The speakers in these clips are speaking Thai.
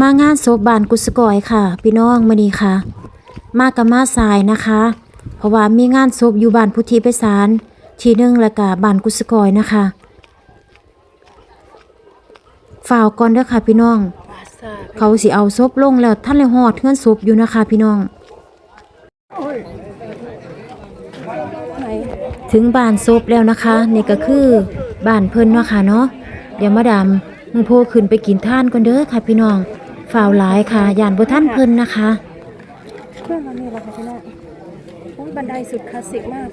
มางานศพบ้านกุศกอยค่ะ พี่น้องมื้อนี้ค่ะ มากับมาสายนะคะ เพราะว่ามีงานศพอยู่บ้านพุทธิไพศาลที่หนึงแล้วก็บ้านกุศกอยนะคะฝ่าวก่อนเด้อค่ะ พี่น้อง เขาสิเอาศพลงแล้วท่านเลยหอดเทือนศพอยู่นะคะ พี่น้อง ถึงบ้านศพแล้วนะคะนี่ก็คือบ้านเพิ่นเนาะค่ะเนาะเดี๋ยวมาดามมึงโพขึ้นไปกินท่านก่อนเด้อค่ะพี่น้อง ฝ่าวหลายค่ะย่านบ่ท่านเพิ่นนะคะเครื่องเรานี่แหละค่ะพี่น้องโอ้ยบันไดสุดคลาสสิกมาก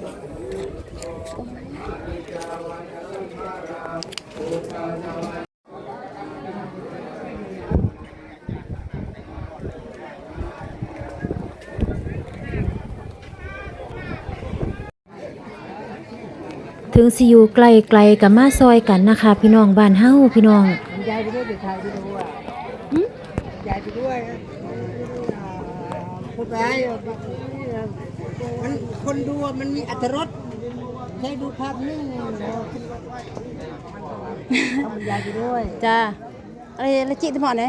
ถึงสิอยู่ไกลๆกับมาซอยกันนะคะ พี่น้องบ้านเฮาพี่น้องยายไปด้วยเดี๋ยวถ่ายไปดูอะยายไป ด้วยนะพูดร้ายอะมันคนดูอะมันมีอัตรสใช้ดูภาพนิ่งแล้วทำยายไปด้วยจ้าอะไรละจิตหมอไหน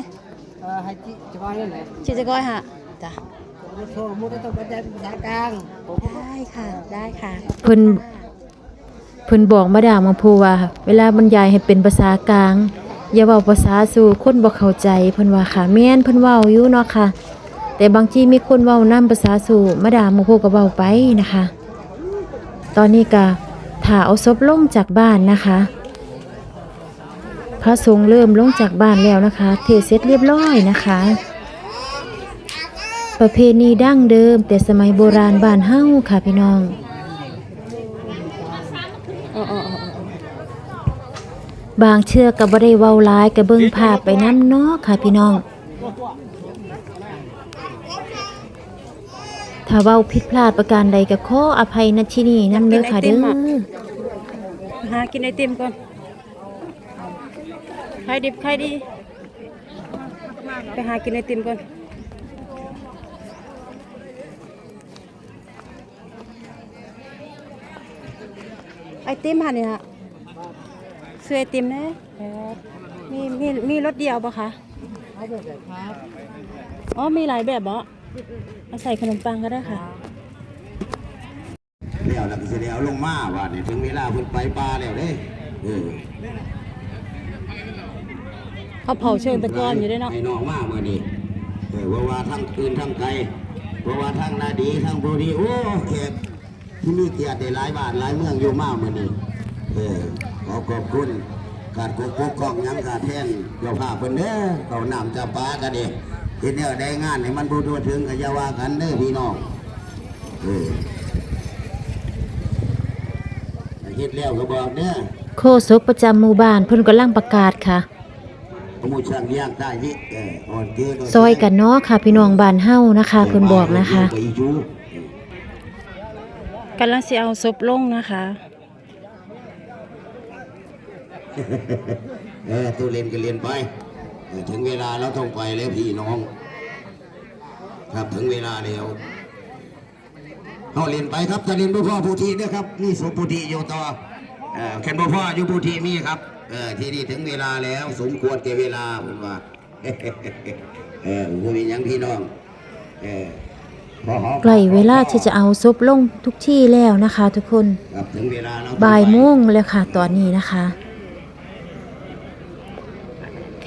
เออให้จิจะว่าเรื่องไหนจิตจะก้อยฮะจ้าจะโทรมุดต้องบรรยายเป็นภาษากลางได้ค่ะได้ค่ะเพิ่นเพิ่นบอกมาดามมาพูว่า เวลาบรรยายให้เป็นภาษากลาง อย่าเว้าภาษาสู่คนบ่เข้าใจเพิ่นว่าค่ะแม่นเพิ่นเว้าอยู่เนาะค่ะ แต่บางทีมีคนเว้านํภาษาสู่มาดามมาพูก็เว้าไปนะคะ ตอนนี้ก็ถ้าเอาศพลงจากบ้านนะคะ พระสงฆ์เริ่มลงจากบ้านแล้วนะคะ เทเสร็จเรียบร้อยนะคะ ประเพณีดั้งเดิมแต่สมัยโบราณบ้านเฮ้าค่ะพี่น้อง อ๋ออ๋ออ๋อบ บางเชือกก็บ่ได้เว้าหลายก็เบิ่งภาพไปนํเนาะค่ะพี่น้อง ถ้าเว้าผิดพลาดประการใดก็ขออภัยณที่นี้นํเด้อค่ะเด้อหากินไอติมก่อนใครดิบใครดีไปหากินไอติมก่อนไอติมค่ะนี่ฮะ ซื้อไอติมนะมีมีมีรถเดียวปะคะเอาแบบไหนครับอ๋อมีหลายแบบเหรอเอาใส่ขนมปังก็ได้ค่ะเดี๋ยวแล้วก็สิเดี๋ยวลงมาว่าเนี่ยถึงเวลาเพิ่นไปป่าแล้วเด้เออเขาเผาเชิงตะกอนอยู่ด้วยเนาะให้น้องมาเมื่อนี้เออว่าว่าทั้งคืนทั้งไกลว่าว่าทั้งนาดีทั้งบุรีโอ้เขตที่มีเกียรติได้หลายบ้านหลายเมืองอยู่มาเมื่อนี้ เออขอขอบคุณการกกกองหยังกาแทนเจ้าภาพเพิ่นเด้อเขานำจะปากันเด้เฮ็ดแนวได้งานให้มันบ่ทั่วถึงก็อย่าว่ากันเด้อพี่น้องเออเฮ็ดแล้วก็บอกเด้อโฆษกประจำหมู่บ้านเพิ่นกำลังประกาศค่ะขโมยช่างย่างได้ยิเอออ่อนเกินซอยกันเนาะค่ะ พี่น้องบ้านเฮานะคะเพิ่นบอกนะคะไปจูกำลังสิเอาศพลงนะคะ เออตัวเรียนก็เรียนไปเออถึงเวลาเราต้องไปแล้วพี่น้อง ครับถึงเวลาแล้วเขาเรียนไปครับถ้าเรียนบ่พ่อผู้ทีเนี่ยครับ นี่สมผู้ทีอยู่ต่อเออแค่บ่พ่ออยู่ผู้ทีมีครับเออที่นี่ถึงเวลาแล้ว สมควรแก่เวลาผมว่าเออผู้มีหยังพี่น้องเออพอหอมใกล้เวลาที่จะเอาศพลงทุกที่แล้วนะคะ ทุกคนครับถึงเวลาเราบ่ายโมงแล้วค่ะตอนนี้นะคะ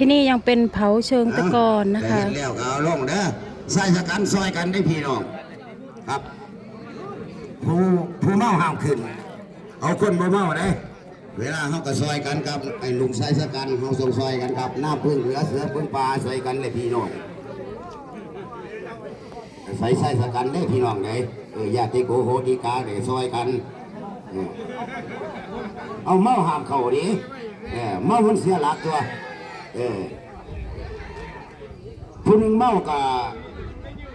ที่นี่ยังเป็นเผาเชิงตะกอนนะคะ เห็นแล้วก็เอาลงเด้อใส่สกันซอยกันได้พี่น้องครับผู้ผู้เมาห้ามขึ้น เอาคนบ่เมาได้เวลาเขาก็ซอยกันครับไอ้ลุงใส่สกันเขาส่งซอยกันครับหน้าพึ่งเหลือเสือพึ่งปลาซอยกันเลยพี่น้องใส่ใส่สกันได้พี่น้องเลยเออญาติโกโหติกาเดี๋ยวซอยกัน เอาเมาห้ามเขาดิเออเมามันเสียหลักตัว เออผู้หนึ่งเมากับ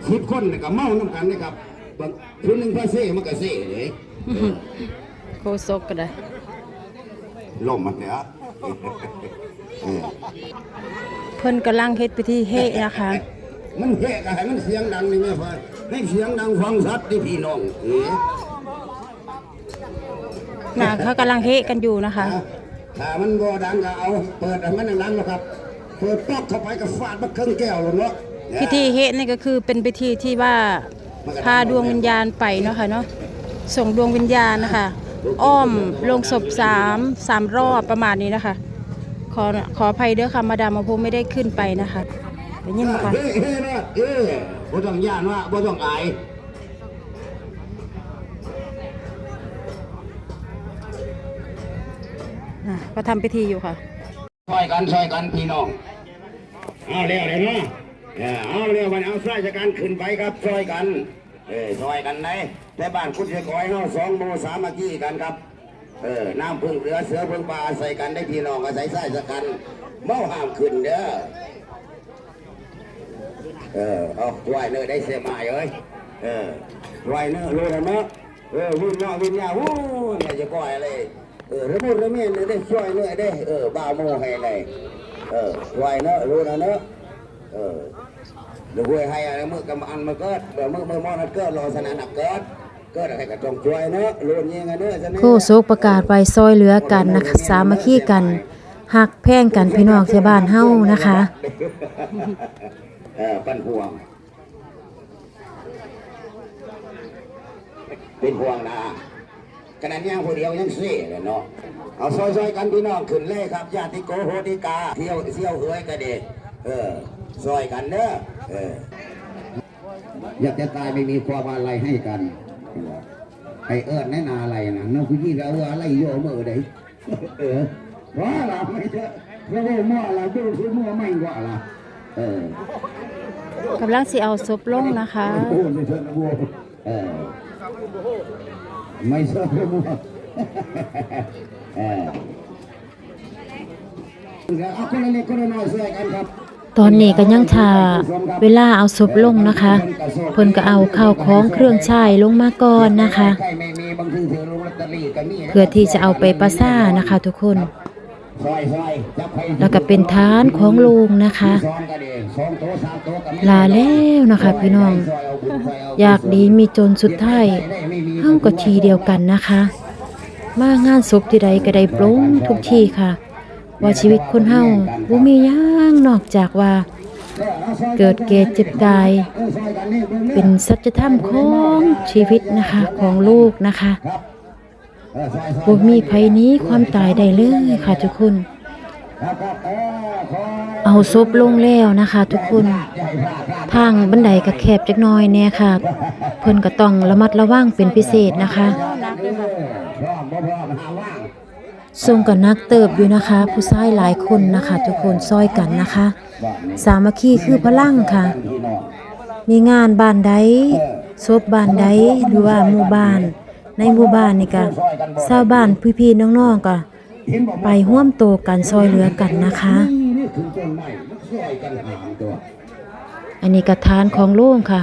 สิบคนนี่ก็เมาน้ำกันนะครับบางผู้หนึ่งพาเซ่มันก็เซ่เลยโคศกก็ได้ล่มมันเนี่ยเออเพิ่นกำลังเฮ็ดพิธีเฮะนะคะ มันเฮกให้มันเสียงดังนี่แม่พ่อให้เสียงดังฟังชัดที่พี่น้องเออ น่ะเขากำลังเฮะกันอยู่นะคะ ถ้ามันบ่ดังก็เอาเปิดให้มันดังๆนะครับ เปิดป๊อกเข้าไปกับฟาดมาเครื่องแก้วเลยเนาะพิธีเฮดนี่ก็คือเป็นพิธีที่ว่าพาดวงวิญญาณไปเนาะค่ะเนาะส่งดวงวิญญาณนะคะ อ้อมลงศพสามสามรอบประมาณนี้นะคะ ขอขออภัยเด้อค่ะมาดามมาพูไม่ได้ขึ้นไปนะคะได้ยินไหมคะเฮ้ยเฮ้ยนะเอ้ยบ่ต้องย่านว่าบ่ต้องอาย อะ ก็ทำพิธีอยู่ค่ะช่วยกันช่วยกันพี่น้องเอาเร็วเลยเนาะเออเอาเร็วมันเอาช่วยจากการขึ้นไปครับช่วยกันเออช่วยกันได้แต่บ้านคุณเสียคอยเนาะสองโมสามัคคีกันครับเออน้ำพึ่งเรือเสือพึ่งปลาใส่กันได้พี่น้องอาศัยใส่สักกันเมาห้ามขึ้นเด้อเออเอาไหวเนื้อได้เสียมาเอ้ยเออไหวเนื้อรู้แล้วเนาะเออวิญญาณวิญญาณวู้เนี่ยจะปล่อยอะไร เออระบุระเมียนเนี่ยได้ช่วยเนื้อได้เออบ้าโมให้ไหนเออไหวเนื้อรู้แล้วเนาะเออเดี๋ยวให้อะไรเมื่อกำอันมาเกิดเดี๋ยวมือมือมอนัดเกิดรอสนานนักเกิดเกิดอะไรก็ต้องช่วยเนาะรู้ยิงกันเนื้อจะเนี่ยโคโซกประกาศไปซอยเหลือกันนะคะสามัคคีกันหักแพ่งกันพี่น้องชาวบ้านเฮ้านะคะเปั้นห่วง เป็นห่วงนะ ขนาดย่างผู้เดียวยังเสียเลยเนาะเอาซอยๆกันพี่น้องขึ้นเลยครับญาติโกโหติกาเที่ยวเที่ยวเฮ้ยกระเดกเออซอยกันเด้อเอออยากจะตายไม่มีความอะไรให้กันไอเอิญแน่นาอะไรนะน้องผู้หญิงเราอะไรโยมือเด้เออว่าเราไม่เจอเพราะว่ามั่วเราดูคือมั่วไม่กว่าละเออกำลังสิเอาศพลงนะคะโอ้ไม่เชื่อนะวัวเออ ไม่เชื่อนะวัวเออเอาคนละเล็กคนละน้อยช่วยกันครับตอนนี้ก็ยังทาเวลาเอาศพลงนะคะเพิ่นก็เอาข้าวของเครื่องใช้ลงมาก่อนนะคะใครไม่มีบางทีถือลงลอตเตอรี่ก็มีนะเพื่อที่จะเอาไปประซ่านะคะทุกคน แล้วก็เป็นฐานของโลงนะคะ ลาแล้วนะคะพี่น้อง อยากดีมีจนสุดท้ายเฮาก็ทีเดียวกันนะคะ มางานศพที่ใดก็ได้ปลงทุกที่ค่ะ ว่าชีวิตคนเฮาบ่มีหยังนอกจากว่า เกิดเกตเจ็บตายเออซอยกันนี่บิ่งด้อเป็นสัจธรรมของชีวิตนะคะของลูกนะคะ บ่มีภัยนี้ความตายได้เลยค่ะทุกคน เอาศพลงแล้วนะคะ ทุกคน ทางบันไดก็แคบจักน่อยแน่ค่ะ เพิ่นก็ต้องระมัดระวังเป็นพิเศษนะคะทรงกับนักเติบอยู่นะคะ ผู้ชายหลายคนนะคะ ทุกคนซอยกันนะคะ สามัคคีคือพลังค่ะ มีงานบ้านใดศพบ้านใดหรือว่าหมู่บ้าน ในหมู่บ้านนี่ก็ชาวบ้านพี่ๆน้องๆก็ไปร่วมโตกันซอยเหลือกันนะคะ อันนี้กระทานของโล่งค่ะ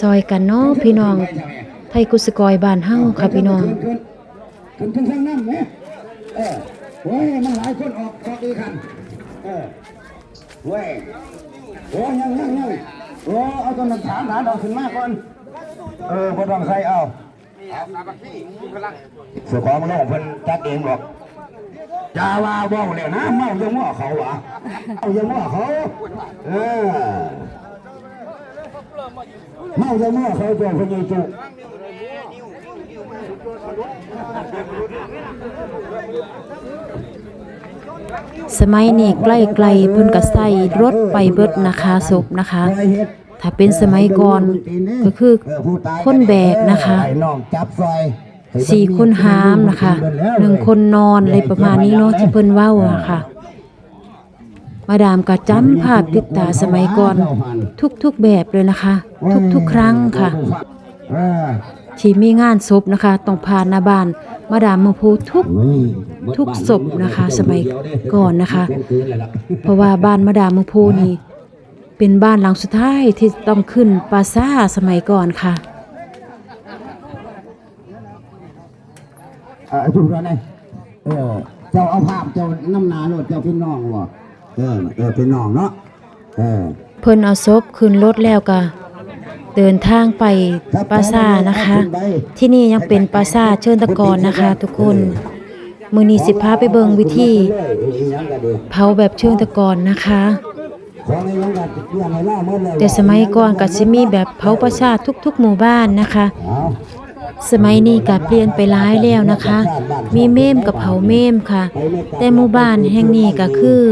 ซอยกันเนาะพี่น้อง ไทยกุสกอยบ้านเฮ้าค่ะพี่น้องขึ้นขึ้นขึ้นทางนั้นไหมเออเว้ยมันหลายคนออกออกอีกคันเออเว้ยโอ้ยังยังยังโอ้เอาต้นถามหาดอกขึ้นมาก่อนเออบ่ต้องใส่เอา สุขของน้องเพิ่นจัดเองหรอกจาว่าเว้าแล้วนะเมาจะมั่วเขาวะเมาจะมั่วเขาเออเมาจะมั่วเขาเจ้าพญจุสมัยนี้ใกล้ๆเพิ่นก็ใส่รถไปเบิดนะคะศพนะคะ ถ้าเป็นสมัยก่อนก็คือคนแบกนะคะสี่คนหามนะคะหนึ่งคนนอนอะไรประมาณนี้เนาะที่เพิ่นเว้าอะค่ะ มาดามก็จำภาพติดตาสมัยก่อน ทุกๆแบบเลยนะคะ ทุกๆครั้งค่ะที่มีงานศพนะคะต้องผ่านหน้าบ้านมาดามมาพูทุกทุกศพนะคะ สมัยก่อนนะคะ เพราะว่าบ้านมาดามมืองพูนี่ เป็นบ้านหลังสุดท้ายที่ต้องขึ้นปราซ่าสมัยก่อนค่ะเออจุดแล้วไงเออเจ้าเอาภาพเจ้าน้ำหนาโลดเจ้าพี่น้องวะเออเออพี่น้องเนาะเออเพิ่นเอาศพขึ้นรถแล้วก็เดินทางไปปราซ่านะคะ ที่นี่ยังเป็นปราซ่าเชิญตะกอนนะคะ ทุกคนมื้อนี้สิพาไปเบิ่งวิธีเผาแบบเชิงตะกอนนะคะ แต่สมัยก่อนก็สิมีแบบเผาประชาทุก ๆ หมู่บ้านนะคะ สมัยนี้ก็เปลี่ยนไปหลายแล้วนะคะ มีเมมกับเผาเมมค่ะ แต่หมู่บ้านแห่งนี้ก็คือ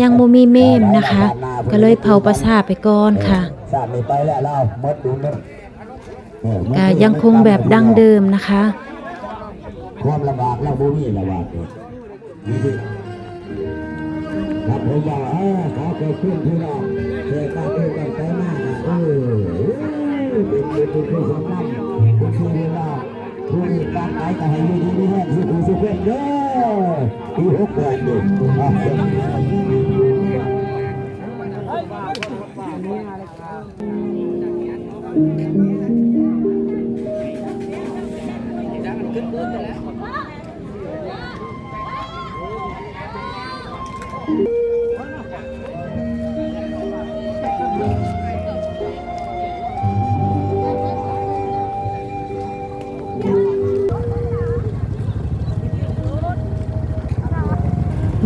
ยังบ่มีเมมนะคะ ก็เลยเผาประชาไปก่อนค่ะก็ยังคงแบบดั้งเดิมนะคะความลำบากเราบ่มีลำบากเลย ครับผมว่าเออขอเกิดขึ้นพี่น้องเกิดการเกิดกันไปมากนะเออเป็นเป็นเป็นคือสำคัญเป็นคือเวลาผู้มีการไปก็ให้อยู่ดีมีแห้งสุขสุขเยอนเด้อปีหกแปดเด็กอ่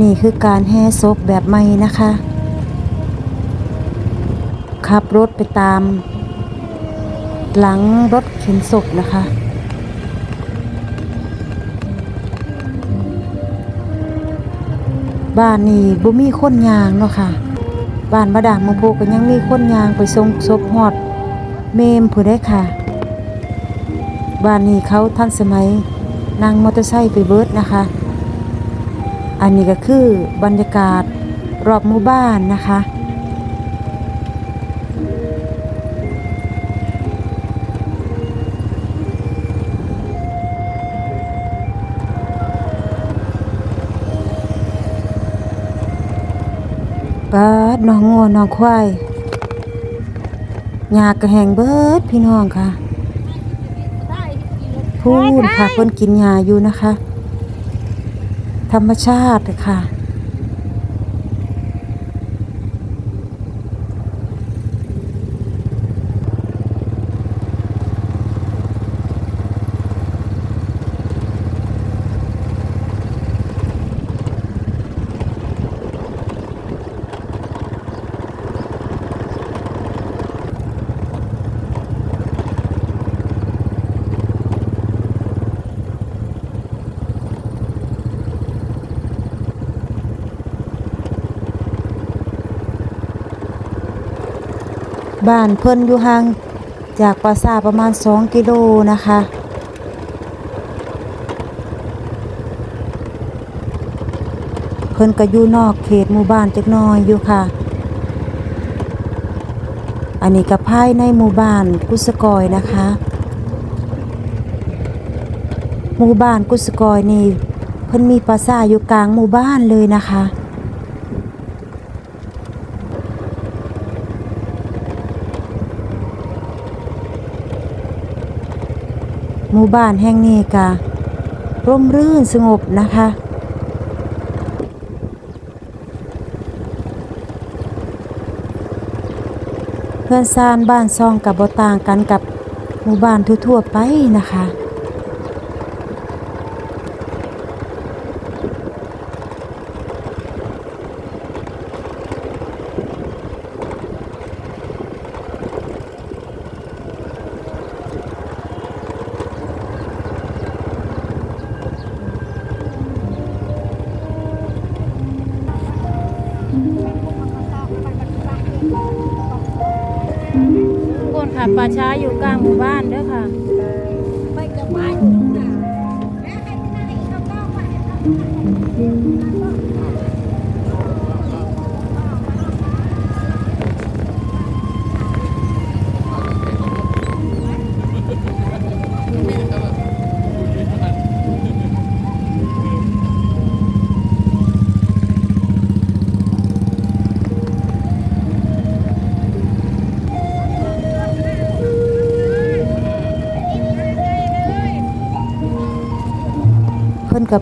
นี่คือการแห่ศพแบบใหม่นะคะ ขับรถไปตาม หลังรถเข็นศพนะคะ บ้านนี่บ่มีคนยางเนาะค่ะ บ้านมาดามมงโพก็ยังมีคนยางไปส่งศพฮอด เมมผู้ได้ค่ะ บ้านนี้เขาทันสมัยนั่งมอเตอร์ไซค์ไปเบิร์ดนะคะ อันนี้ก็คือบรรยากาศรอบหมู่บ้านนะคะ ปาดน้องงัวน้องควายหญ้ากระแหงเบิดพี่น้องค่ะ พูนค่ะเพิ่นกินหญ้าอยู่นะคะ ธรรมชาติค่ะ บ้านเพิ่นอยู่ห่างจากปราสาทประมาณ 2 กิโลนะคะ เพิ่นก็อยู่นอกเขตหมู่บ้านจักน้อยอยู่ค่ะ อันนี้ก็ภายในหมู่บ้านกุสกอยนะคะ หมู่บ้านกุสกอยนี่เพิ่นมีปราสาทอยู่กลางหมู่บ้านเลยนะคะ หมู่บ้านแห่งนี้กะร่มรื่นสงบนะคะเพื่อนซ่านบ้านซองกับบ่ต่างกันกับหมู่บ้านทั่วๆไปนะคะ ค่ะป่าช้าอยู่กลางหมู่บ้านเด้อค่ะ ไปกับบ้านอยู่ตรงไหนเพิ่นกับ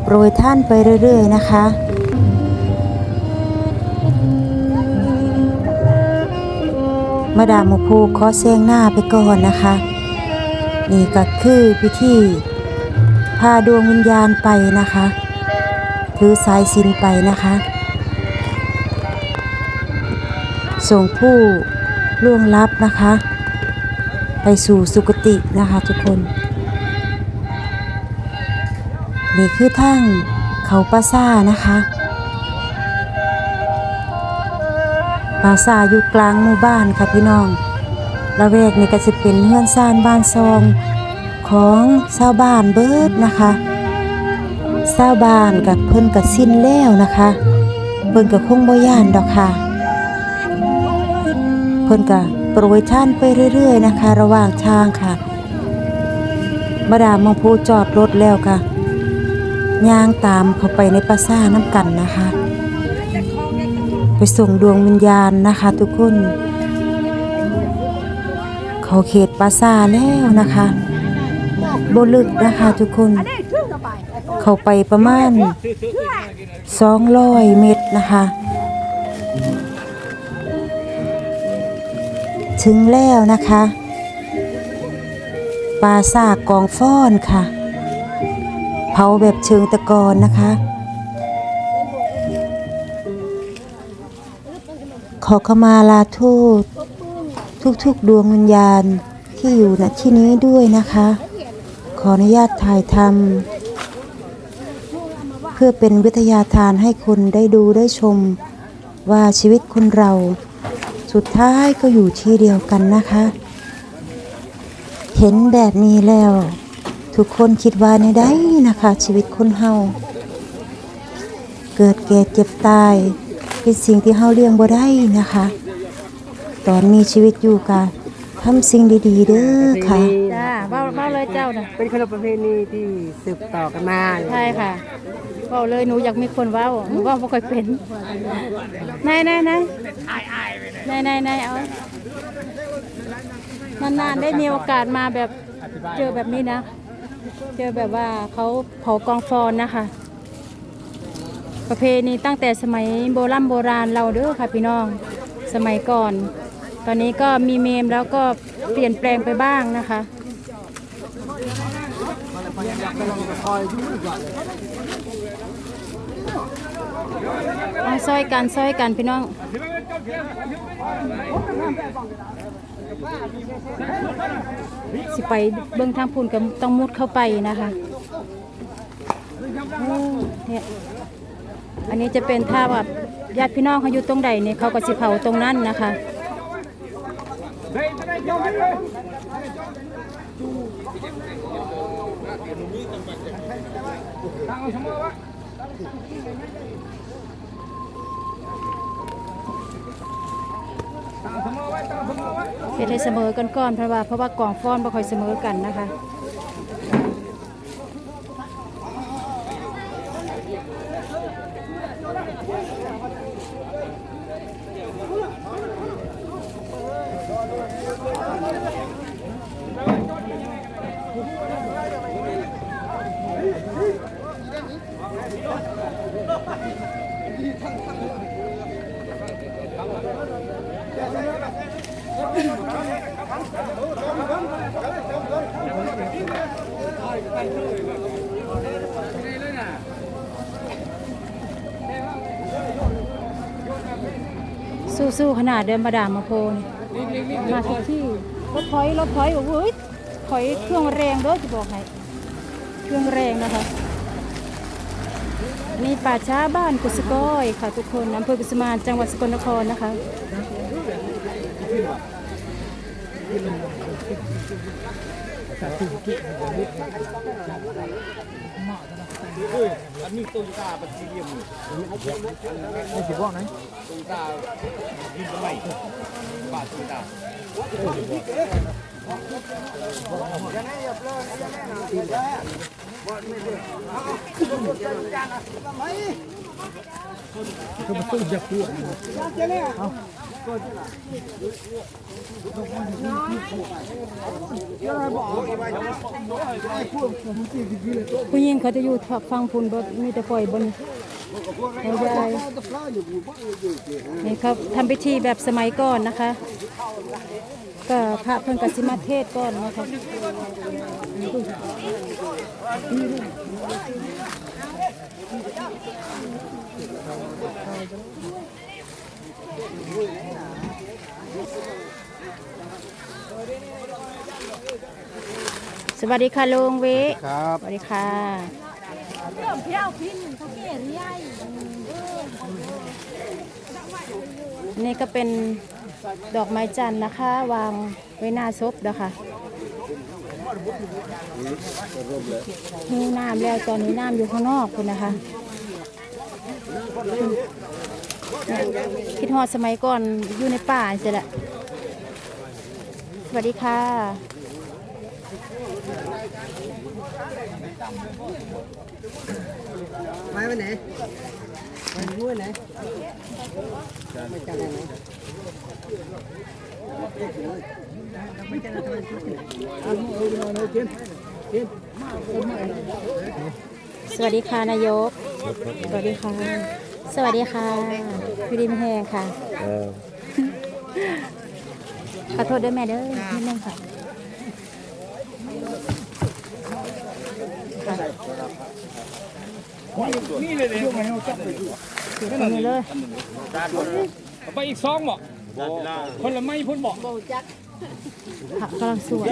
โปรยท่านไปเรื่อย ๆ นะคะมาดามหมูภูขอแซงหน้าไปก่อนนะคะ นี่ก็คือพิธีพาดวงวิญญาณไปนะคะ ถือสายสินไปนะคะ ส่งผู้ล่วงลับนะคะ ไปสู่สุคตินะคะทุกคน นี่คือทางเขาปราซานะคะปราซาอยู่กลางหมู่บ้านค่ะพี่น้องละแวกนี่ก็จะเป็นเฮือนซ่านบ้านซองของชาวบ้านเบิดนะคะชาวบ้านกับเพิ่นกับสิ้นแล้วนะคะเพิ่นกับคงบ่ย่านดอกค่ะ เพิ่นก็โปรยท่านไปเรื่อย ๆ นะคะ ระหว่างทางค่ะมาดามมองพูจอดรถแล้วค่ะ ย่างตามเขาไปในปราสาทน้ำกันนะคะ ไปส่งดวงวิญญาณนะคะทุกคน เขาเขตปราสาทแล้วนะคะบลึกนะคะทุกคน เขาไปประมาณ200เมตรนะคะ ถึงแล้วนะคะปราสาทกองฟ้อนค่ะ เผาแบบเชิงตะกอนนะคะ ขอขมาลาโทษทุกๆดวงวิญญาณที่อยู่ณที่นี้ด้วยนะคะ ขออนุญาตถ่ายทำเพื่อเป็นวิทยาทานให้คนได้ดูได้ชม ว่าชีวิตคนเรา สุดท้ายก็อยู่ที่เดียวกันนะคะ เห็นแบบนี้แล้ว ทุกคนคิดว่าในได้นะคะ ชีวิตคนเฮาเกิดแก่เจ็บตาย เป็นสิ่งที่เฮาเลี่ยงบ่ได้นะคะ ตอนมีชีวิตอยู่กะทำสิ่งดีๆเด้อค่ะจ้าเบ้าเบ้าเลยเจ้าน่ะเป็นขนบประเพณีที่สืบต่อกันมาใช่ค่ะเบ้าเลยหนูอยากมีคนเว้าหนูเว้าบ่ค่อยเป็นนายนายนายนายนายนายเอานานๆได้มีโอกาสมาแบบเจอแบบนี้นะ เจอแบบว่าเขาเผากองฟอนนะคะ ประเพณีตั้งแต่สมัยโบราณโบราณเราเด้อค่ะพี่น้องสมัยก่อน ตอนนี้ก็มีเมมแล้วก็เปลี่ยนแปลงไปบ้างนะคะเอาซอยกันซอยกันพี่น้อง สิไปเบื้องทางพูนก็ต้องมุดเข้าไปนะคะเนี่ยอันนี้จะเป็นท่าแบบญาติพี่น้องเขาอยู่ตรงใดเนี่ยเขาก็สิเผาตรงนั้นนะคะเเฮ็ดให้เสมอกันก่อนเพราะว่าเพราะว่ากองฟ้อนบ่ค่อยเสมอกันนะคะ สู้ๆขนาดเดินมาดามมาโพนี่มาทุกที่รถถอยรถถอยโอ้โหยถอยเครื่องแรงเด้อจะบอกให้เครื่องแรงนะคะอันนี่ป่าช้าบ้านกุสก้อยค่ะทุกคนอำเภอกุสมานจังหวัดสกลนครนะคะ ผู้หญิงเขาจะอยู่ฟังพุนบมีแต่ปล่อยบน เอายายนี่ครับทำพิธีแบบสมัยก่อนนะคะ ก็พระเพิ่งกสิมาเทศก่อนนะคะสวัสดีค่ะลุงวิครับ สวัสดีค่ะนี่ นี่ก็เป็นดอกไม้จันทร์นะคะ วางไว้หน้าศพนะคะหิวน้ำแล้วตอนนี้น้ำอยู่ข้างนอกคุณนะคะคิดฮอดสมัยก่อนอยู่ในป่าเสียแหละสวัสดีค่ะ ไม้ไปไหนไม้รู้ไหนไม่จันไหนไม่จันทำไมชุดนี้อะเอาดูมาเกินกินสวัสดีค่ะนายก สวัสดีค่ะ สวัสดีค่ะพี่ดิมแหงค่ะ ขอโทษด้วยแม่เด้อนิดนึงค่ะค่ะ นี่เลยเลยไม่เอาจับไปถือตรงนี้เลยไปอีกสองบ่คนละไม่พ้นบ่ผักกำลังสวย